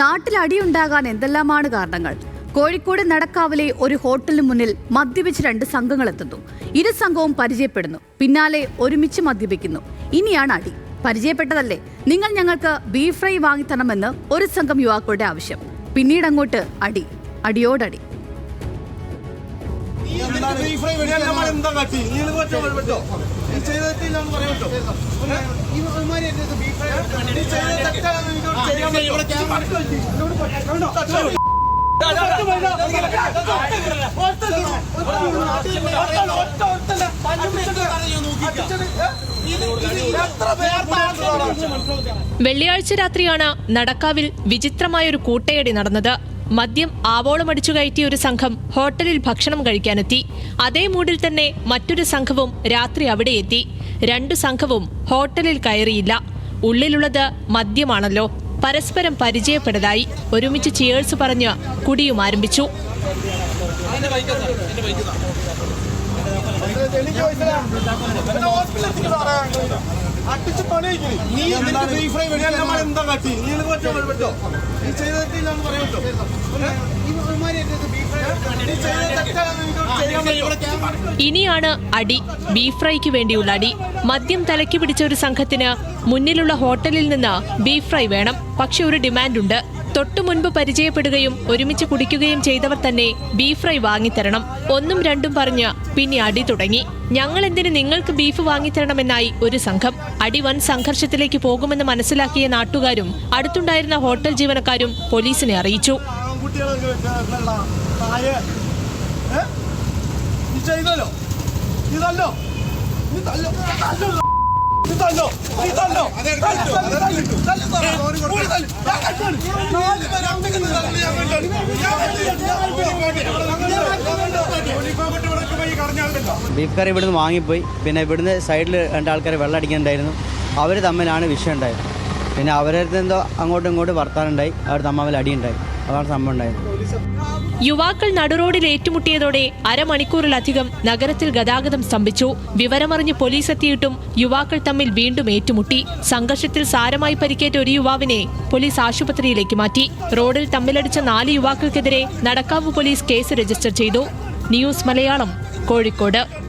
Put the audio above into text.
നാട്ടിൽ അടിയുണ്ടാകാൻ എന്തെല്ലാമാണ് കാരണങ്ങൾ? കോഴിക്കോട് നടക്കാവിലെ ഒരു ഹോട്ടലിന് മുന്നിൽ മദ്യപിച്ച് രണ്ട് സംഘങ്ങൾ എത്തുന്നു. ഇരു സംഘവും പരിചയപ്പെടുന്നു. പിന്നാലെ ഒരുമിച്ച് മദ്യപിക്കുന്നു. ഇനിയാണ് അടി. പരിചയപ്പെട്ടതല്ലേ? നിങ്ങൾ ഞങ്ങൾക്ക് ബീഫ് ഫ്രൈ വാങ്ങിത്തരണമെന്ന് ഒരു സംഘം യുവാക്കളുടെ ആവശ്യം. പിന്നീട് അങ്ങോട്ട് അടി. അടിയോടടി. ചെയ്തിട്ട് ഞാൻ ഈ ഒരുമാതിരി എന്റെ വെള്ളിയാഴ്ച രാത്രിയാണ് നടക്കാവിൽ വിചിത്രമായൊരു കൂട്ടയടി നടന്നത്. മദ്യം ആവോളം അടിച്ചു കയറ്റിയ ഒരു സംഘം ഹോട്ടലിൽ ഭക്ഷണം കഴിക്കാനെത്തി. അതേ മൂഡിൽ തന്നെ മറ്റൊരു സംഘവും രാത്രി അവിടെ എത്തി. രണ്ടു സംഘവും ഹോട്ടലിൽ കയറിയില്ല. ഉള്ളിലുള്ളത് മദ്യമാണല്ലോ. പരസ്പരം പരിചയപ്പെട്ടതായി ഒരുമിച്ച് ചിയേഴ്സ് പറഞ്ഞ് കുടിയും ആരംഭിച്ചു. നീ ചെയ്തിട്ട് ഞാൻ പറയാം ഇനിയാണ് അടി. ബീഫ് ഫ്രൈക്ക് വേണ്ടിയുള്ള അടി. മദ്യം തലയ്ക്ക് പിടിച്ച ഒരു സംഘത്തിന് മുന്നിലുള്ള ഹോട്ടലിൽ നിന്ന് ബീഫ് ഫ്രൈ വേണം. പക്ഷെ ഒരു ഡിമാൻഡുണ്ട്. തൊട്ടു മുൻപ് പരിചയപ്പെടുകയും ഒരുമിച്ച് കുടിക്കുകയും ചെയ്തവർ തന്നെ ബീഫ് ഫ്രൈ വാങ്ങിത്തരണം. ഒന്നും രണ്ടും പറഞ്ഞ് പിന്നെ അടി തുടങ്ങി. ഞങ്ങൾ എന്തിന് നിങ്ങൾക്ക് ബീഫ് വാങ്ങിത്തരണമെന്നായി ഒരു സംഘം. അടി വൻ സംഘർഷത്തിലേക്ക് പോകുമെന്ന് മനസ്സിലാക്കിയ നാട്ടുകാരും അടുത്തുണ്ടായിരുന്ന ഹോട്ടൽ ജീവനക്കാരും പോലീസിനെ അറിയിച്ചു. നീ ഇതല്ലോ നീ തല്ലോ തല്ലോ നീ തല്ലോ തല്ലോ. ബീഫ് കറി ഇവിടുന്ന് വാങ്ങിപ്പോയി. പിന്നെ ഇവിടുന്ന് സൈഡിൽ രണ്ട് ആൾക്കാർ വെള്ളം അടിക്കുന്നുണ്ടായിരുന്നു അവർ തമ്മിലാണ് വിഷയം ഉണ്ടായത്. പിന്നെ അവരുടെ എന്തോ അങ്ങോട്ടും ഇങ്ങോട്ടും വർത്താനുണ്ടായി അവർ തമ്മിൽ അടിയുണ്ടായി. അതാണ് സംഭവം യുവാക്കൾ നടുറോഡിൽ ഏറ്റുമുട്ടിയതോടെ അരമണിക്കൂറിലധികം നഗരത്തിൽ ഗതാഗതം സ്തംഭിച്ചു. വിവരമറിഞ്ഞ് പോലീസ് എത്തിയിട്ടും യുവാക്കൾ തമ്മിൽ വീണ്ടും ഏറ്റുമുട്ടി. സംഘർഷത്തിൽ സാരമായി പരിക്കേറ്റ ഒരു യുവാവിനെ പോലീസ് ആശുപത്രിയിലേക്ക് മാറ്റി. റോഡിൽ തമ്മിലടിച്ച നാല് യുവാക്കൾക്കെതിരെ നടക്കാവ് പോലീസ് കേസ് രജിസ്റ്റർ ചെയ്തു. ന്യൂസ് മലയാളം കോഴിക്കോട്.